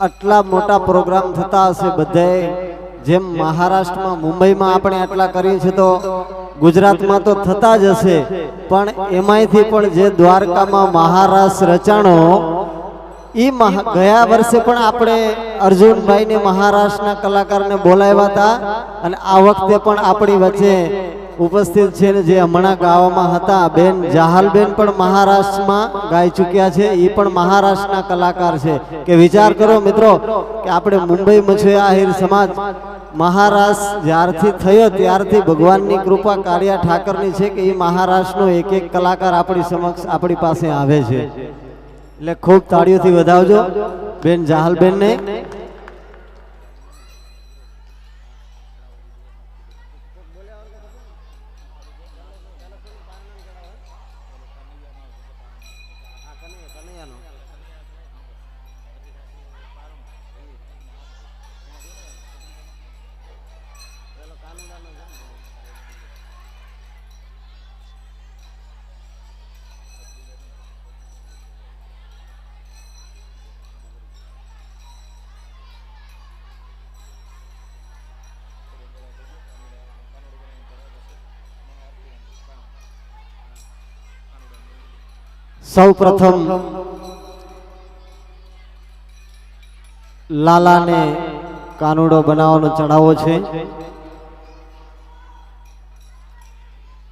આટલા મોટા પ્રોગ્રામ થતા હશે બધાય જેમ મહારાષ્ટ્રમાં, મુંબઈમાં આપણે આટલા કરીએ છીએ તો ગુજરાતમાં તો થતા જ હશે. પણ એમાંયથી પણ જે દ્વારકામાં મહારાષ્ટ્ર રચાણો એ ગયા વર્ષે પણ આપણે અર્જુનભાઈને મહારાષ્ટ્રના કલાકારને બોલાવ્યા હતા અને આ વખતે પણ આપણી વચ્ચે ઉપસ્થિત છે ને જે હમણાં ગાવામાં હતા બેન જાહલબેન પણ મહારાષ્ટ્રમાં ગાઈ ચૂક્યા છે એ પણ મહારાષ્ટ્રના કલાકાર છે. કે વિચાર કરો મિત્રો કે આપણે મુંબઈ છે આહિર સમાજ મહારાષ્ટ્ર જ્યારથી થયો ત્યારથી ભગવાનની કૃપા કાળિયા ઠાકરની છે કે એ મહારાષ્ટ્રનો એક એક કલાકાર આપણી સમક્ષ આપણી પાસે આવે છે. એટલે ખૂબ તાળીઓથી વધાવજો. બેન જાહલબેનને સૌ પ્રથમ લાલાને કાનુડો બનાવવાનો ચડાવો છે.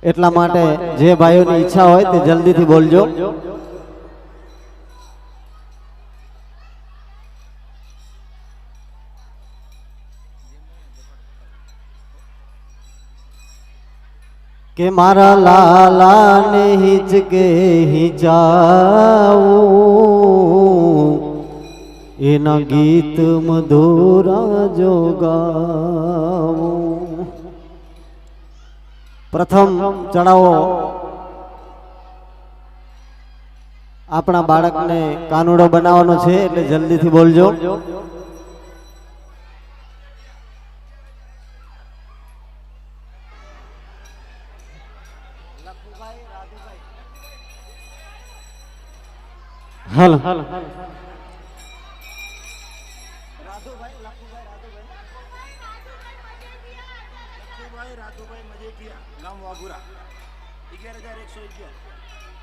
એટલા માટે જે ભાઈઓની ઈચ્છા હોય તે જલ્દીથી બોલજો. કે મારા લાલાને હિચકે હિજાવું એના ગીત મધુરા જોગાવું પ્રથમ ચડાવો. આપણા બાળકને કાનુડો બનાવવાનો છે, એટલે જલ્દીથી બોલજો. હાલ.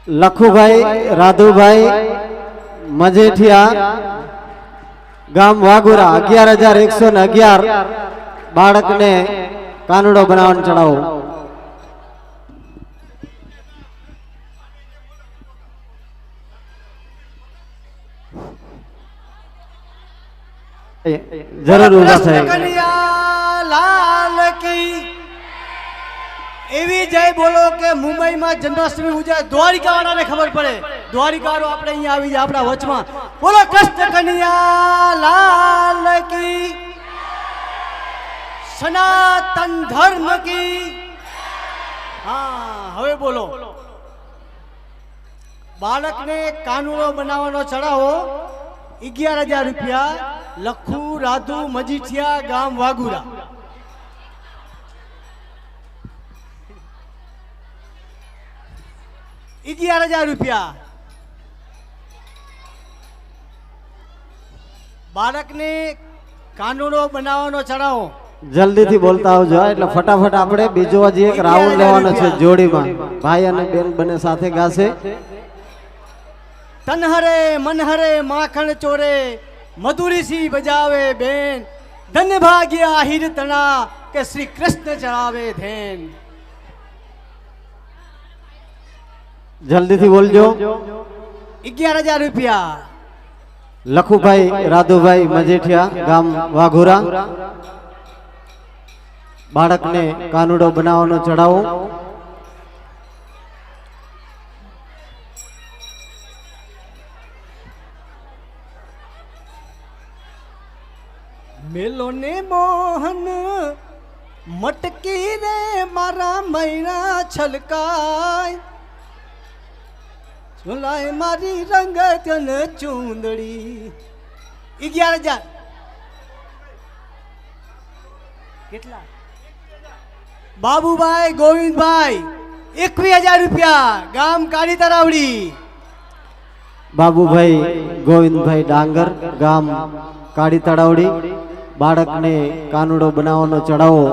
લખુભાઈ, રાધુભાઈ, મજેઠિયા, ગામ વાઘુરા, અગિયાર હજાર એકસો ને અગિયાર બાળકને કાનુડો બનાવવાનું ચડાવો. જરૂર ઊભા થાય. લાલ કી. એવી જય બોલો કે મુંબઈમાં જન્માષ્ટમી ઉજવાય. દ્વારિકા વાળાને ખબર પડે. દ્વારિકા વાળો આપણે અહીંયા આવી જાય આપણા વચમાં. બોલો કૃષ્ણ કન્યા લાલ કી. સનાતન ધર્મ કી. હા હવે બોલો. બાળકને કાનુડો બનાવવાનો ચડાવો અગિયાર હજાર રૂપિયા લખુ રાધુ મજીઠિયા ગામ વાગુરા અગિયાર હજાર રૂપિયા. બાળકને કાનૂનો બનાવવાનો ચડાવો. જલ્દીથી બોલતા આવજો એટલે ફટાફટ આપણે બીજો હજી એક રાઉન્ડ લેવાનો છે જોડીમાં. ભાઈ અને બેન બંને સાથે ગાશે. તનહરે મનહરે માખણ ચોરે મધુરી સી બજાવે બેન ભાગ્ય આહિર તણા કે શ્રી કૃષ્ણ ચડાવે ધેન. જલ્દીથી બોલજો. અગિયાર હજાર રૂપિયા. લખુભાઈ રાધુભાઈ મજેઠિયા ગામ વાઘુરા. બાળકને કાનુડો બનાવવાનો ચડાવો મેલો ને મોહન, મટકી રે મારા મૈણા છલકાય. ઝુલાય મારી રંગત ને ચૂંદડી. અગિયાર હજાર. કેટલા? બાબુભાઈ ગોવિંદભાઈ, એકવીસ હજાર રૂપિયા. ગામ કાળી તરાવડી. બાબુભાઈ ગોવિંદભાઈ ડાંગર, ગામ કાળી તળાવડી બાળકને કાનુડો બનાવવાનો ચડાવો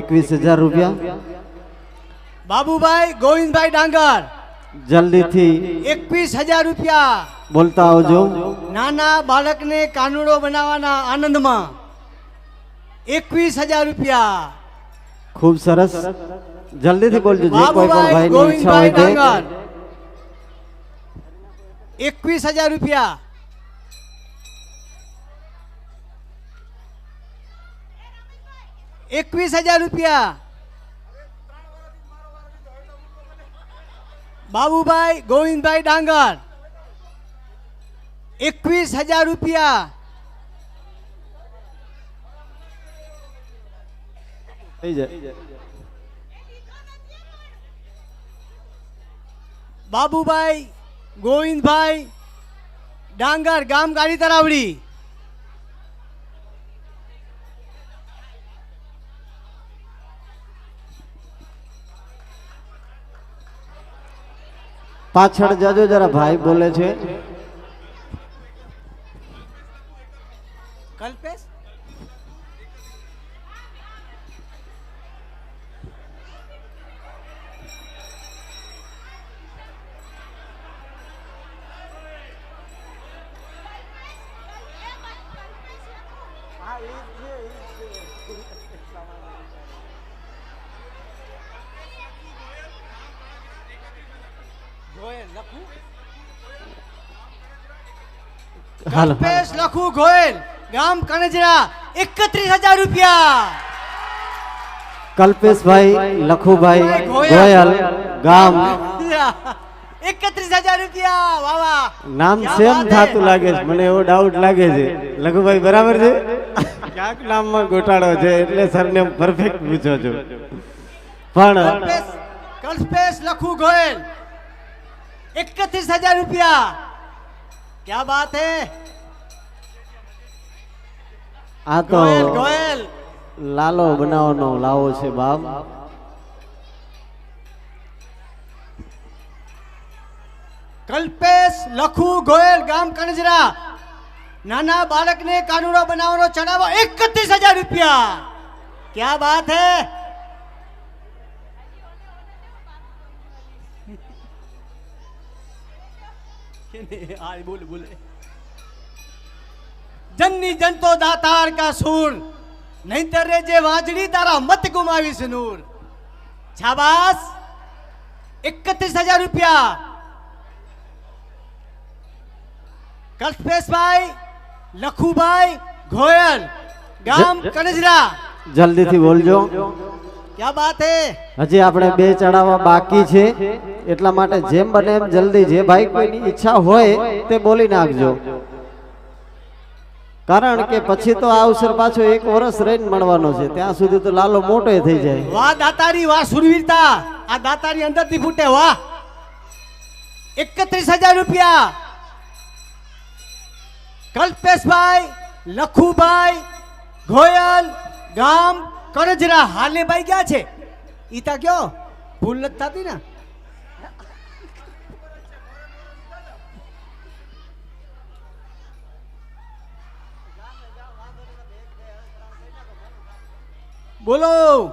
એકવીસ હજાર રૂપિયા. બાબુભાઈ ગોવિંદભાઈ ડાંગર. જલ્દીથી એકવીસ હજાર રૂપિયા. બોલતા આવજો. નાના બાળકને કાનુડો બનાવવાના આનંદમાં. એકવીસ હજાર રૂપિયા. ખૂબ સરસ. જલ્દીથી બોલજો. જે કોઈ પણ ભાઈની ઈચ્છા હોય તે. એકવીસ હજાર રૂપિયા. એકવીસ હજાર રૂપિયા. બાબુભાઈ ગોવિંદભાઈ ડાંગર. એકવીસ હજાર રૂપિયા. બાબુભાઈ ગોવિંદભાઈ ડાંગર ગામ ગાડી તરાવડી. પાછળ જજો જરા ભાઈ બોલે છે. કલ્પેશ? હાલો કલ્પેશ લખુ ગોયલ ગામ કણજરા એકત્રીસ હજાર રૂપિયા. કલ્પેશભાઈ લખુભાઈ ગોયલ. ગામ. એકત્રીસ હજાર રૂપિયા વાહ વાહ. નામ સેમ થતું લાગે છે મને એવો ડાઉટ લાગે છે. લઘુભાઈ બરાબર છે? ક્યાંક નામમાં ગોટાળો છે એટલે સરને પરફેક્ટ પૂછો છો. પણ કલ્પેશ કલ્પેશ લખુ ગોયલ એકત્રીસ હજાર રૂપિયા. क्या बात है આ તો ગોયલ ગોયલ લાલો બનાવવાનો લાવો છે બાપ કલ્પેશ લખુ ગોયલ ગામ કણજરા નાના બાળકને કાનુડો બનાવવાનો ચડાવો એકત્રીસ હજાર રૂપિયા ક્યા બાત હે આ બોલ બોલે જનની જનતો દાતાર કા સૂર નહીતર રે જે વાજડી તારા મત ગુમાવીશ નૂર છાબાસ એકત્રીસ હજાર રૂપિયા કલ્પેશભાઈ લખુભાઈ ગોયલ ગામ કણજરા જલ્દીથી બોલજો ક્યા બાત હે? હજી આપણે બે ચડાવવા બાકી છે. એટલા માટે જેમ બને એમ જલ્દી જે ભાઈ કોઈની ઈચ્છા હોય તે બોલી નાખજો. કારણ કે પછી તો આ અવસર પાછો એક વર્ષ રહીને મળવાનો છે. ત્યાં સુધી તો લાલો મોટો થઈ જાય. વાહ દાતારી વાહ સુરવીરતા. આ દાતારી અંદરથી ફૂટે વાહ. એકત્રીસ હજાર રૂપિયા. કલ્પેશભાઈ લખુભાઈ ગોયલ ગામ કરજરા હાલે ભાઈ ક્યાં છે. ઈતા કયો? ભૂલ નથી થતી ને? બોલો.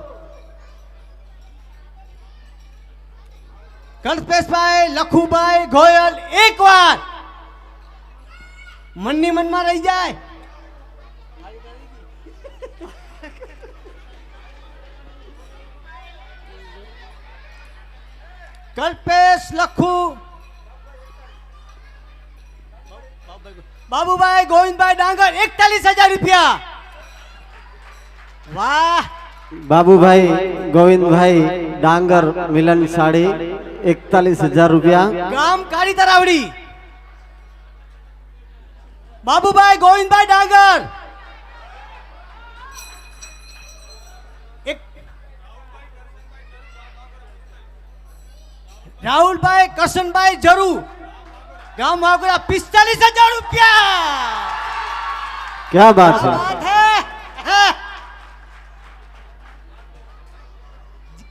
કલ્પેશભાઈ લખુભાઈ, ગોયલ એક વાર મનની મનમાં રહી જાય. કલ્પેશ લખુ. બાબુભાઈ ગોવિંદભાઈ ડાંગર એકતાલીસ હજાર રૂપિયા. વાહ. બાબુભાઈ ગોવિંદભાઈ ડાંગર મિલન સાડી એકતાલીસ હજાર રૂપિયા. ગામ કાળી તરાવડી. બાબુભાઈ ગોવિંદભાઈ ડાંગર. રાહુલભાઈ કરશનભાઈ જરૂર. ગામ વાગુરા પિસ્તાલીસ હજાર રૂપિયા. ક્યા બાત છે.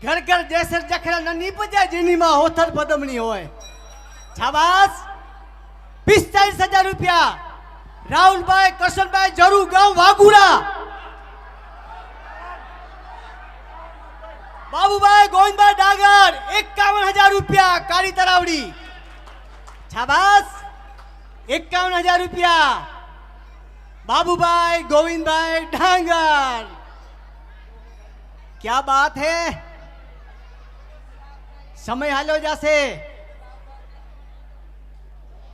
ઘર ઘર જેસર જખરા ન નીપજ્યા જેનીમાં હોથર પદમણી હોય. છાબાસ પિસ્તાલીસ હજાર રૂપિયા. રાહુલભાઈ કરશનભાઈ જરૂર ગામ વાઘુડા. બાબુભાઈ ગોવિંદભાઈ ડાગર એકાવન હજાર રૂપિયા કાળી તરાવડી છાબાસ એકાવન હજાર રૂપિયા બાબુભાઈ ગોવિંદભાઈ ડાંગર क्या बात है સમય હાલ્યો જશે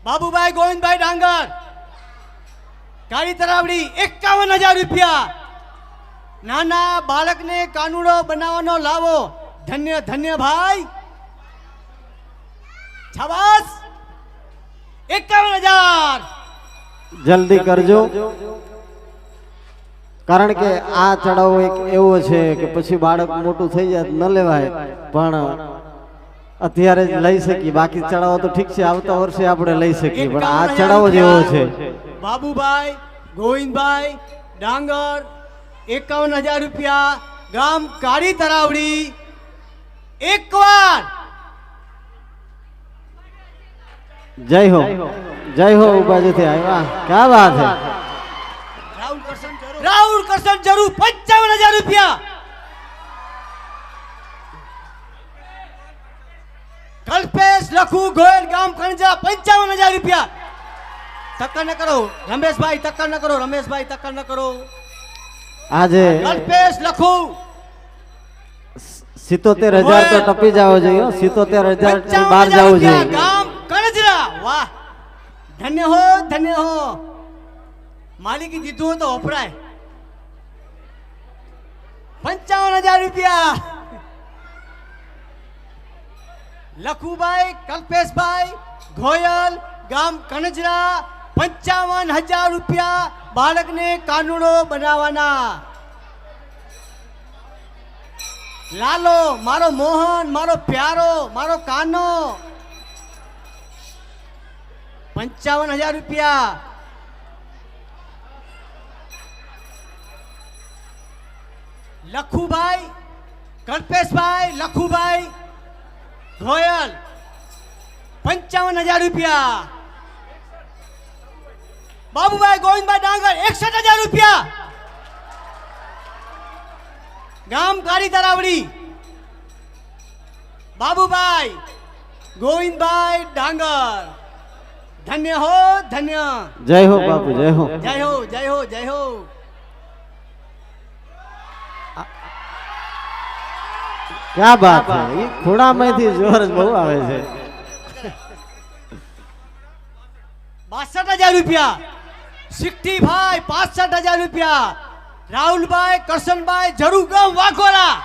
બાબુભાઈ ગોવિંદભાઈ ડાંગર કાળી તરાવડી એકાવન હજાર રૂપિયા નાના બાળકને કાનુડો બનાવવાનો લાવો. ધન્ય ધન્ય ભાઈ. છાબાસ એકાવન હજાર. જલ્દી કરજો. કારણ કે આ ચડાવો એક એવો છે કે પછી બાળક મોટું થઈ જાય ન લેવાય. પણ અત્યારે જ લઈ શકીએ. બાકી ચડાવો તો ઠીક છે આવતા વર્ષે આપણે લઈ શકીએ. પણ આ ચડાવો જેવો છે. બાબુભાઈ ગોવિંદભાઈ ડાંગર એકાવન હજાર રૂપિયા ગામ કાળી તરાવડી. એકવાર! જય હો. જય હો. બાજુથી આવ્યા. ક્યાં વાત હે? રાહુલ કરશન જરૂર. રાહુલ કરશન જરૂર. પંચાવન હજાર રૂપિયા! કલ્પેશ લખુ ગોયલ ગામ કણજા પંચાવન હજાર રૂપિયા! તક્કર ન કરો. રમેશભાઈ ટક્કર ન કરો. રમેશભાઈ તક્કર ન કરો. આજે અલ્પેશ લખુ. સિત્તોતેર હજાર તો ટપી જવો જોઈએ સિત્તોતેર હજાર બહાર જવું જોઈએ. ગામ કણજરા. વાહ. ધન્ય હો ધન્ય હો. માલિકી હોય તો વપરાય. પંચાવન હજાર રૂપિયા. લખુભાઈ કલ્પેશભાઈ ગોયલ ગામ કણજરા પંચાવન હજાર રૂપિયા બાળકને કાનુડો બનાવવાના. લાલો, મારો મોહન, મારો પ્યારો, મારો કાનો. પંચાવન હજાર રૂપિયા. લખુભાઈ, કલ્પેશભાઈ, લખુભાઈ ગોયલ પંચાવન હજાર રૂપિયા. બાબુભાઈ ગોવિંદભાઈ ડાંગર એકસઠ હજાર રૂપિયા. ગામ કાળી તરાવડી. બાબુભાઈ ગોવિંદભાઈ ડાંગર. ધન્ય હો ધન્ય. જય હો બાપુ જય હો. જય હો જય હો જય હો. ક્યાં બાત છે? એ ખૂણામાંથી જોર બહુ આવે છે. બાસઠ હજાર રૂપિયા. સિક્સટી ભાઈ પાસઠ હજાર રૂપિયા. રાહુલભાઈ કરશનભાઈ જરૂર ગામ વાઘોડા.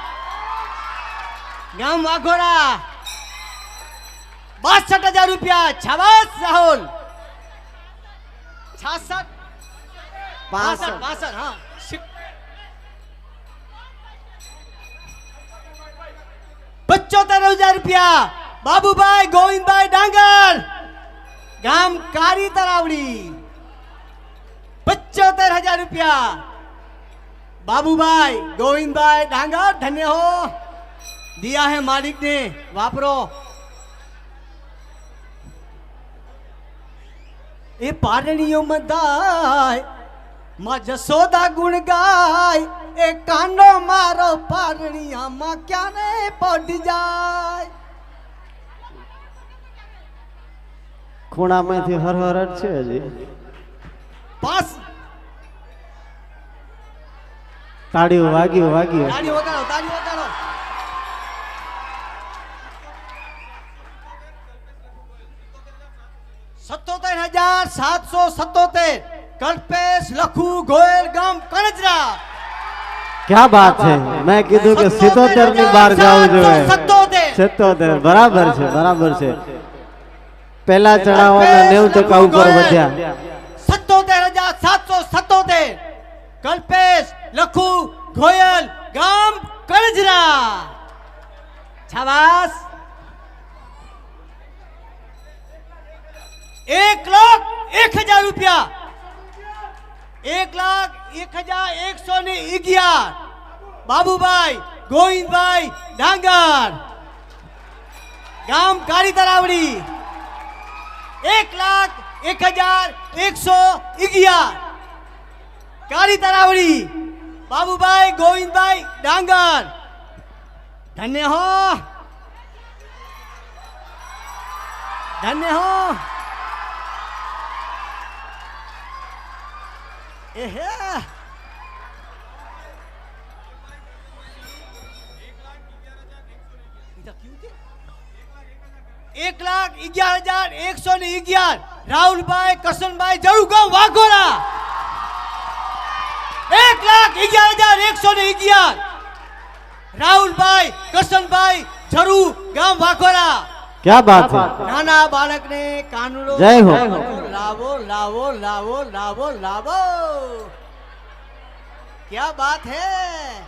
ગામ વાઘોડા. બાસઠ હજાર રૂપિયા. છાવાસ રાહુલ. છાસઠ. બાસઠ બાસઠ હા. સિક- હજાર રૂપિયા. બાબુભાઈ ગોવિંદભાઈ ડાંગર. ગામ કારી તરાવડી. પંચોતેર હજાર રૂપિયા. બાબુભાઈ ગોવિંદભાઈ ડાંગર ધન્ય હો. દિયા હે માલિક ને વાપરો. એ પારણીઓ મધાયમાં જસોદા ગુણ ગાય એ કાંડો મારો પારણીયામાં ક્યારે પડી જાય? ખૂણામાંથી હરહર છે હજી. પાસ તાળીઓ વાગ્યો વાગ્યો. વગાડો વગાડો. સત્તોતેર હજાર સાતસો સત્તોતેર. કલ્પેશ લખુ ગોયલ ગામ કણજરા. ક્યાં બાત છે? મેં કીધું કે સિત્તોતેરની બહાર જવું જોઈએ. સત્તોતેર. બરાબર છે બરાબર છે. પેલા ચડાવવાના નેવું ટકા ઉપર વધ્યા. સત્તોતેર હજાર સાતસો સત્તોતેર. કલ્પેશ લખુ ગોયલ ગામ કળજરા છાવાસ એક લાખ એક હજાર રૂપિયા. એક લાખ એક હજાર એકસો ને અગિયાર. બાબુભાઈ ગોવિંદભાઈ ડાંગર. ગામ કાળી તરાવડી એક લાખ એક હજાર એકસો અગિયાર. કાળી તરાવડી બાબુભાઈ ગોવિંદભાઈ ડાંગર. ધન્ય હો. ધન્ય હો. એહે. એક લાખ અગિયાર હજાર એકસો ને અગિયાર. રાહુલભાઈ, કરશનભાઈ જળુગામ વાઘોડા. एक लाख ग्यारह हज़ार एक सौ इग्यार राहुल भाई कृष्ण भाई जरू गाँव वाखोरा क्या बात है? नाना बालक ने कानूनो जय हो। लावो लावो लावो लावो लावो। क्या बात है?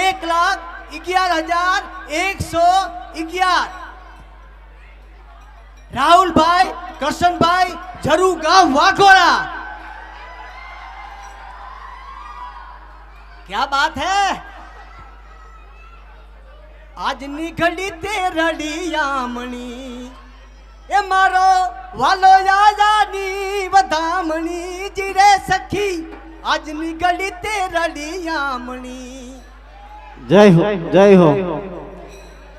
एक लाख ग्यारह हज़ार एक सौ ग्यारह राहुल भाई कृष्ण भाई जरू गाँव वाखोरा ક્યાં બાત હે આજની ઘડી તે રડિયામણી એ મારો વાલો યાદાની વધામણી જીરે સખી આજની ઘડી તે રડિયામણી જય હો જય હો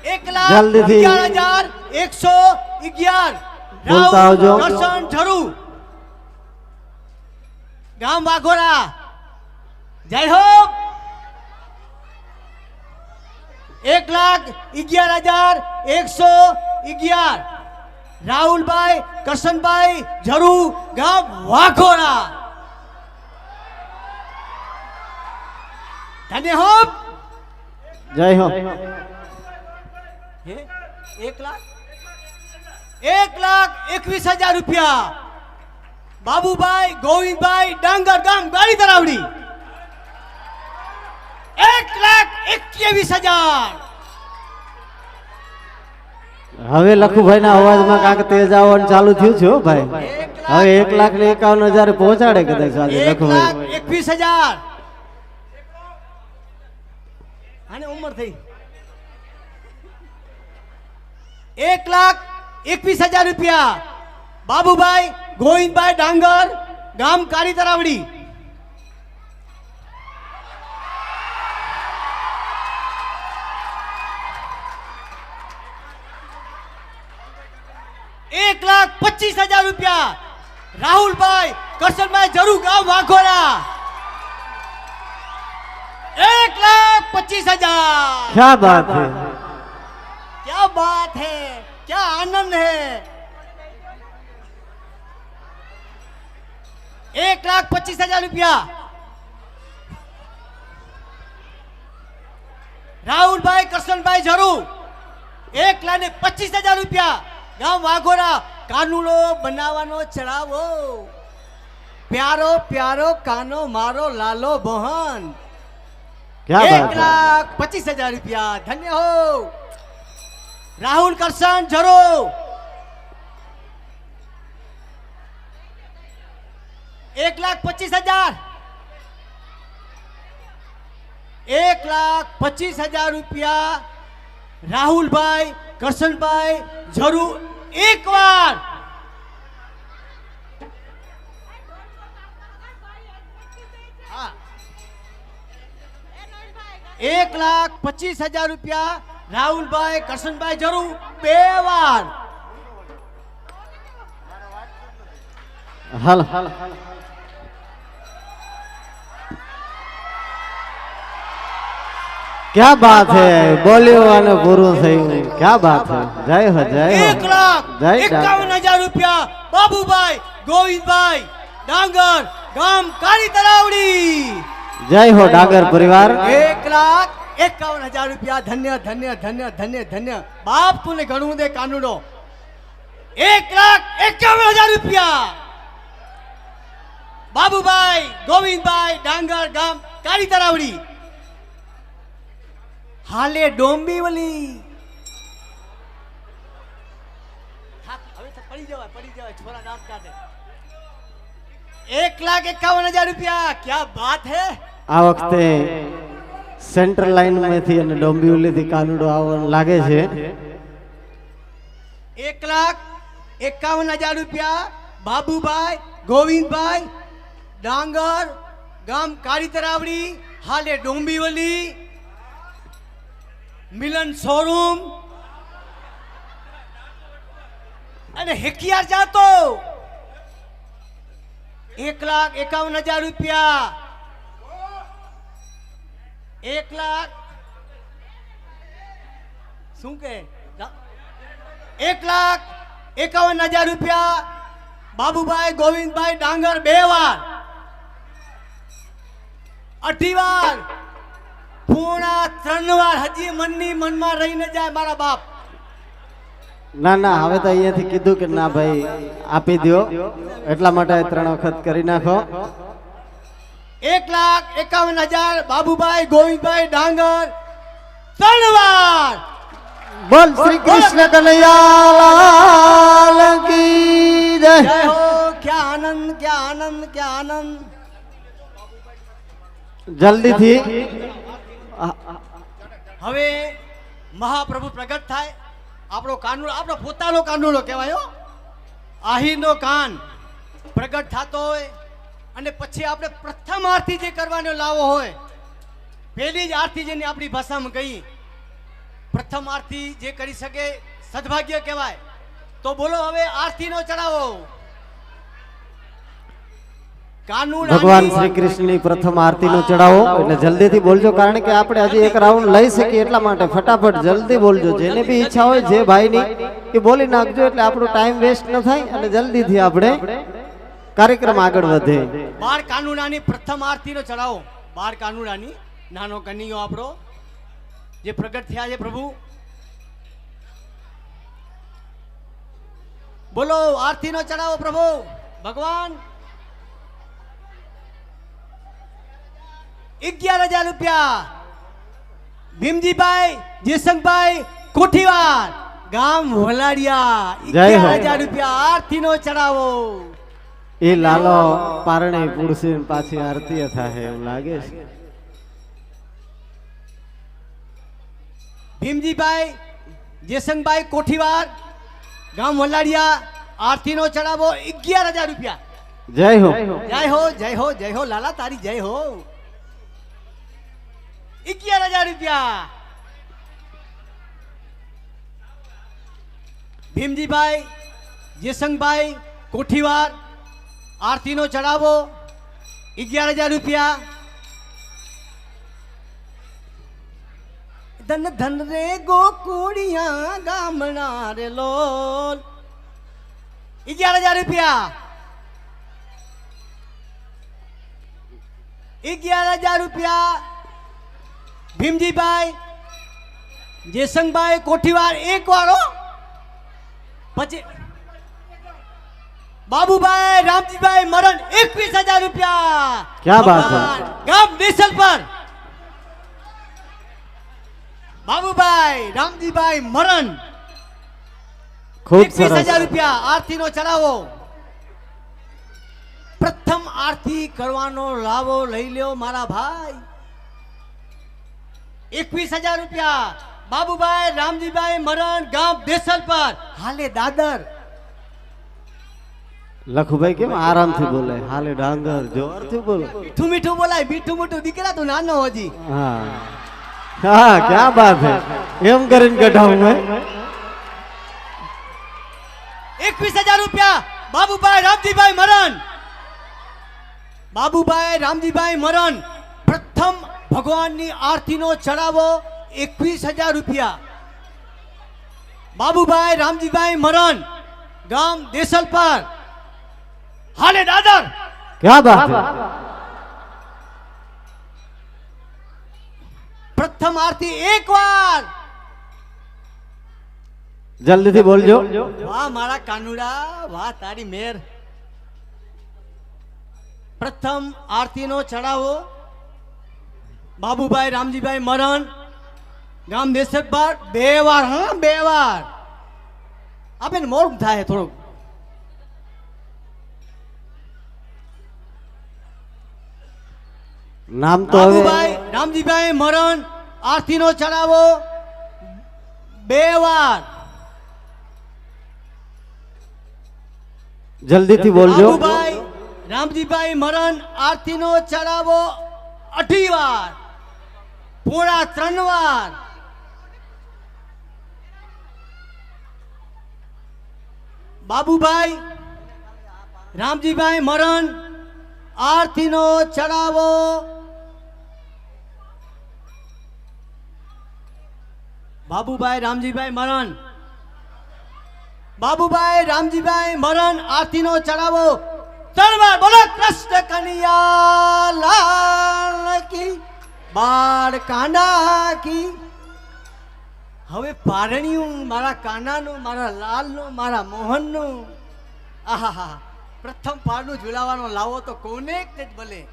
એક લાખ અગિયાર હજાર એકસો અગિયાર બોલતા આવજો દર્શન જરૂર ગામ વાઘોરા જય હો એક લાખ અગિયાર હજાર એકસો અગિયાર. રાહુલભાઈ કરશનભાઈ ઝરુ ગામ વાઘોડા. ધન્ય હો જય હો? એક લાખ? એક લાખ એકવીસ હજાર રૂપિયા. બાબુભાઈ ગોવિંદભાઈ ડાંગર ગામ ગાડી તરાવડી એક લાખ એકવીસ હજાર. હવે લખુભાઈ ના અવાજમાં કાંક તેજ આવવાનું ચાલુ થયું છે ભાઈ. હવે એક લાખ ને એકાવન હજાર પહોંચાડે કદાચ આજે લખુભાઈ. એકવીસ હજાર. આને ઉંમર થઈ. એક લાખ એકવીસ હજાર રૂપિયા. બાબુભાઈ ગોવિંદભાઈ ડાંગર ગામ કાળી તરાવડી. એક લાખ પચીસ હજાર રૂપિયા રાહુલભાઈ કરશનભાઈ જરુ ગામ વાઘોડા એક લાખ પચીસ હજાર ક્યાં બાત છે क्या बात है क्या आनंद है एक लाख पच्चीस हजार रुपया राहुल भाई कृष्ण भाई जरूर એક લાખ ને પચીસ હજાર રૂપિયા ગામ વાઘોરા કાનુલો બનાવવાનો ચડાવો. પ્યારો પ્યારો કાનો મારો લાલો બહન. એક લાખ પચીસ હજાર રૂપિયા. ધન્ય હો. રાહુલ કરશન જરો એક લાખ પચીસ હજાર. એક લાખ પચીસ હજાર રૂપિયા રાહુલભાઈ કરશનભાઈ જરૂર. એક વાર હા. એક લાખ પચીસ હજાર રૂપિયા રાહુલભાઈ, કરશનભાઈ જરૂર. બે વાર. હાલ હાલ. ક્યાં બાત છે બોલ્યો અને પૂરું થયું. ક્યાં બાત હે? જય હો જય હો. એક લાખ જય એકાવન હજાર રૂપિયા બાબુભાઈ ગોવિંદભાઈ ડાંગર ગામ કાળી તરાવડી જય હો ડાંગર પરિવાર. એક લાખ એકાવન હજાર રૂપિયા. ધન્ય ધન્ય ધન્ય ધન્ય ધન્ય. બાપ તુને ઘણું દે કાનુડો. એક લાખ એકાવન હજાર રૂપિયા. બાબુભાઈ ગોવિંદભાઈ ડાંગર ગામ કાળી તરાવડી હાલે ડોંબીવલી હવે તો પડી જવાય પડી જવાય છોરા દાંત કાઢે. એક લાખ એકાવન હજાર રૂપિયા. ક્યાં બાત હે? આ વખતે સેન્ટ્રલ લાઈનમાંથી અને ડોંબિવલી થી કાનુડો આવવાનું લાગે છે. એક લાખ એકાવન હજાર રૂપિયા બાબુભાઈ ગોવિંદભાઈ ડાંગર ગામ કાળી તરાવડી હાલે ડોંબીવલી મિલન શોરૂમ. અને હેકિયાર જાતો. એક લાખ એકાવન હજાર રૂપિયા. એક લાખ. શું કે? એક લાખ એકાવન હજાર રૂપિયા. બાબુભાઈ ગોવિંદભાઈ ડાંગર બે વાર. અઢી વાર. પૂર્ણા ત્રણ વાર હજી મનની મનમાં રહીને જાય મારા બાપ. ના ના હવે તો અહીંયાથી કીધું કે ના ભાઈ આપી દો એટલા માટે ત્રણ વખત કરી નાખો. એક લાખ એકાવન હજાર બાબુભાઈ ગોવિંદભાઈ ડાંગર. ત્રણ વાર બોલ શ્રી કૃષ્ણ કનૈયાલાલ કી જય. જય ક્યાં આનંદ ક્યાં આનંદ ક્યાં આનંદ. જલ્દીથી હવે મહાપ્રભુ પ્રગટ થાય. આપણો કાનુડો, આપણો પોતાનો કાનુડો કહેવાય આહીનો કાન પ્રગટ થતો હોય અને પછી આપણે પ્રથમ આરતી જે કરવાનો લાવો હોય, પહેલી જ આરતી જેની આપણી ભાષામાં કહી પ્રથમ આરતી જે કરી શકે સદભાગ્ય કહેવાય. તો બોલો હવે આરતીનો ચડાવો. ભગવાન શ્રી કૃષ્ણની પ્રથમ આરતીનો ચડાવો એટલે જલ્દીથી બોલજો કારણ કે આપણે હજી એક રાઉન્ડ લઈ શકીએ એટલા માટે ફટાફટ જલ્દી બોલજો. જેને બી ઈચ્છા હોય જે ભાઈની એ બોલી નાખજો એટલે આપણો ટાઈમ વેસ્ટ ન થાય અને જલ્દીથી આપણે કાર્યક્રમ આગળ વધે. બાર કાનુડાની પ્રથમ આરતીનો ચડાવો બાર કાનુડાની નાનો કનિયો આપણો જે પ્રગટ થયા છે પ્રભુ. બોલો આરતીનો ચડાવો પ્રભુ. ભગવાન અગિયાર હજાર રૂપિયા. ભીમજીભાઈ જેસંગભાઈ કોઠીવાર ગામ વલાડિયા. અગિયાર હજાર રૂપિયા આરતીનો ચડાવો. એ લાલો પારણે પુડસી પાછી આરતી થાય એવું લાગે છે. ભીમજીભાઈ જેસંગભાઈ કોઠીવાર ગામ વલાડિયા આરતીનો ચડાવો. અગિયાર હજાર રૂપિયા. જય હો. જય હો જય હો જય હો લાલા તારી જય હો. અગિયાર હજાર રૂપિયા. ભીમજીભાઈ, જેસંગભાઈ, કોઠીવાર, આરતીનો ચડાવો અગિયાર હજાર રૂપિયા. ધન ધન રે ગોકુળિયા ગામના રે લોલ. અગિયાર હજાર રૂપિયા. અગિયાર હજાર રૂપિયા. ભીમજીભાઈ જેસંગભાઈ કોઠીવાર એક વારો પછી બાબુભાઈ રામજીભાઈ મરણ એકવીસ હજાર રૂપિયા. ક્યા બાત ગામ દેસલ પર. બાબુભાઈ રામજીભાઈ મરણ ખૂબ એકવીસ સરસ. હજાર રૂપિયા. આરતીનો ચડાવો પ્રથમ આરતી કરવાનો લાવો લઈ લ્યો મારા ભાઈ. એકવીસ હજાર રૂપિયા. બાબુભાઈ રામજીભાઈ મરણ ગામ દેસલ પર. હાલે દાદર. લખુભાઈ કેમ આરામથી બોલે? હાલે ડાંગર જોરથી બોલે. મીઠું મીઠું બોલાય મીઠું મીઠું. દીકરા તું નાનો હજી. હા. હા ક્યાં બાત હે? એમ કરીને કઢાવું મેં એકવીસ હજાર રૂપિયા. બાબુભાઈ રામજીભાઈ મરણ. બાબુભાઈ રામજીભાઈ મરણ. પ્રથમ ભગવાનની આરતીનો ચડાવો એકવીસ હજાર રૂપિયા. બાબુભાઈ રામજીભાઈ મરણ ગામ દેસલ પર હાલે દાદર. ક્યાં બાત પ્રથમ આરતી એક વાર જલ્દીથી બોલજો. વાહ મારા કાનુડા વાહ તારી મેર. પ્રથમ આરતીનો ચડાવો બાબુભાઈ રામજીભાઈ મરણ. ગામ દેશકભાઈ બે વાર હા બે વાર. આપે ને મોડું થાય થોડુંક. નામ તો બાબુભાઈ રામજીભાઈ મરણ. આરતીનો ચડાવો. બે વાર. જલ્દીથી બોલજો. રામજીભાઈ મરણ. આરતીનો ચડાવો. અઢી વાર. પોળા ત્રણ વાર બાબુભાઈ, રામજીભાઈ મરણ, આરતીનો ચડાવો. બાબુભાઈ, રામજીભાઈ મરણ. બાબુભાઈ, રામજીભાઈ મરણ, આરતીનો ચડાવો. ત્રણ વાર બોલો કૃષ્ણ કનૈયા લાલ કી. બાળ કાંડા કી હવે પારણિયું, મારા કાનાનું, મારા લાલનું, મારા મોહનનું. આહા પ્રથમ પારનું ઝુલાવાનો લાવો તો કોને જ ભલે.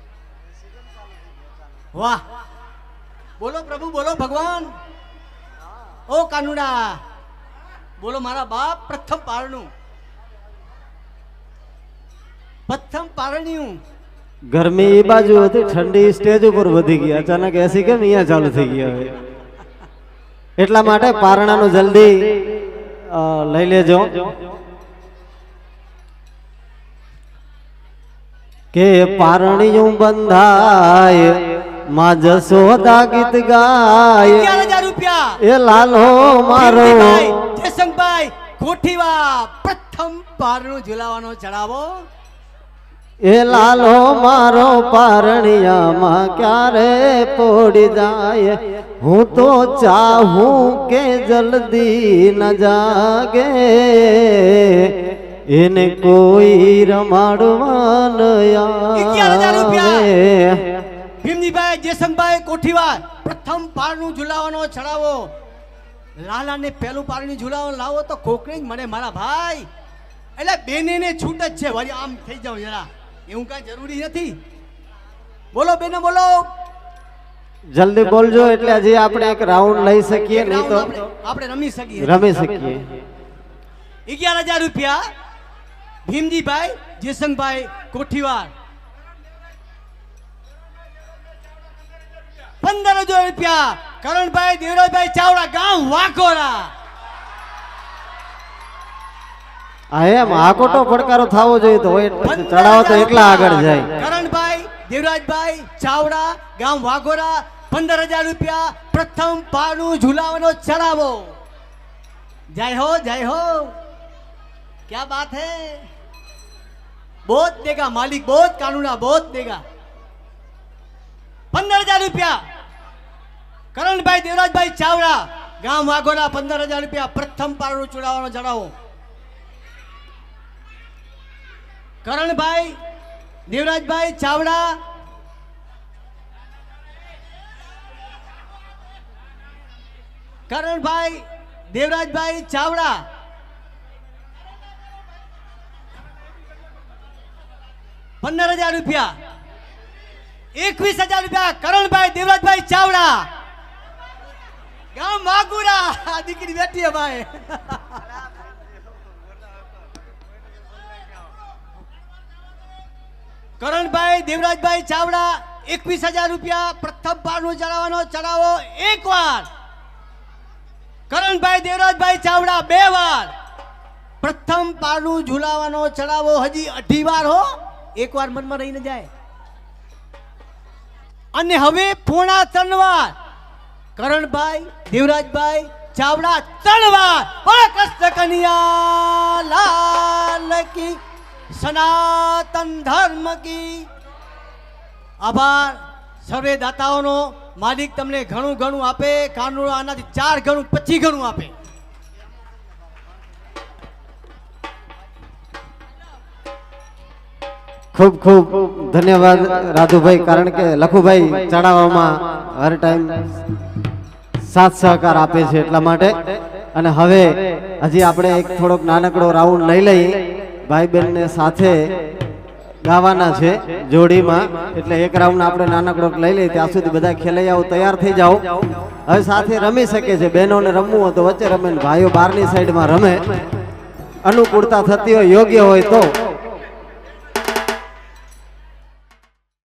વાહ. બોલો પ્રભુ, બોલો ભગવાન. ઓ કાનુડા. બોલો મારા બાપ, પ્રથમ પારણું. પ્રથમ પારણિયું. ગરમી એ બાજુ હતી ઠંડી સ્ટેજ ઉપર વધી ગઈ. અચાનક એસી કેમ અહીંયા ચાલુ થઈ ગયા હવે? એટલા માટે પારણાનું જલ્દી લઈ લેજો. કે પારણિયું બંધાયમાં જસોદા ગીત ગાય. રૂપિયા. એ લાલો મારો. જયસંગભાઈ કોઠીવા પ્રથમ પારણું ઝુલાવાનો ચડાવો એ લાલો મારો પારણિયામાં ક્યારે પોડી જાય? હું તો ચાહું કે જલ્દી ન જાગે. એને કોઈ રમાડવાન ભીમજીભાઈ જેસંગભાઈ કોઠીવાર પ્રથમ પારણું ઝુલાવાનો ચડાવો. લાલાને પહેલું પારણું ઝુલાવો લાવો તો કોકને જ મળે મારા ભાઈ. એટલે બેને છૂટ જ છે. વળી આમ થઈ જાવ જરા એવું કાંઈ જરૂરી નથી. બોલો બેને બોલો. જલ્દી બોલજો એટલે હજી આપણે એક રાઉન્ડ લઈ શકીએ નહીં તો આપણે રમી શકીએ. રમી શકીએ. અગિયાર હજાર રૂપિયા ભીમજીભાઈ જેસંગભાઈ કોઠીવાર. પંદર હજાર રૂપિયા કરણભાઈ દેવરાજભાઈ ચાવડા ગામ વાઘોરા હા એમ આકોટો પડકારો થવો જોઈએ તો હોય એટલે ચડાવો તો એકલા આગળ જાય કરણભાઈ દેવરાજભાઈ ચાવડા ગામ વાઘોરા પંદર હજાર રૂપિયા પ્રથમ પાનું ઝુલાવાનો ચડાવો જય હો જય હો क्या बात है बहुत देगा मालिक बहुत कानूना बहुत देगा પંદર હજાર રૂપિયા કરણભાઈ દેવરાજભાઈ ચાવડા ગામ વાઘોરા પંદર હજાર રૂપિયા પ્રથમ પારણું ચડાવવાનો ચડાવો કરણભાઈ, દેવરાજભાઈ ચાવડા. કરણભાઈ, દેવરાજભાઈ ચાવડા. પંદર હજાર રૂપિયા. એકવીસ હજાર રૂપિયા. કરણભાઈ, દેવરાજભાઈ ચાવડા. ગામ માગુરા દીકરી બેઠી ભાઈ. કરણભાઈ, દેવરાજભાઈ ચાવડા, એકવીસ હજાર રૂપિયા પ્રથમ પારનું ચડાવવાનો ચડાવો એક વાર. કરણભાઈ, દેવરાજભાઈ ચાવડા, બે વાર. પ્રથમ પારનું ઝુલાવાનો ચડાવો હજી અઢી વાર હો. એક વાર મનમાં રહીને જાય. અને હવે પોણા ત્રણ વાર. કરણભાઈ, દેવરાજભાઈ ચાવડા, ત્રણ વાર. કૃષ્ણ કનૈયા, લાલ કી સનાતન ધર્મ કી. આભાર. સર્વે દાતાઓનો માલિક તમને ઘણું ઘણું આપે કાનૂન આનાથી ચાર ઘણું પચીસ ઘણું આપે. ખૂબ ખૂબ ધન્યવાદ રાધુભાઈ કારણ કે લખુભાઈ ચડાવવામાં હર ટાઈમ સાથ સહકાર આપે છે એટલા માટે. અને હવે હજી આપણે એક થોડોક નાનકડો રાઉન્ડ લઈ લઈએ. ભાઈ બહેનને સાથે ગાવાના છે, જોડીમાં. એટલે એક રાઉન્ડ આપણે નાનકડો લઈ લઈએ, ત્યાં સુધી બધા ખેલૈયાઓ તૈયાર થઈ જાઓ. હવે સાથે રમી શકે છે, બહેનોને રમવું હોય તો વચ્ચે રમે ભાઈઓ બહારની સાઈડમાં રમે. અનુકૂળતા થતી હોય, યોગ્ય હોય તો.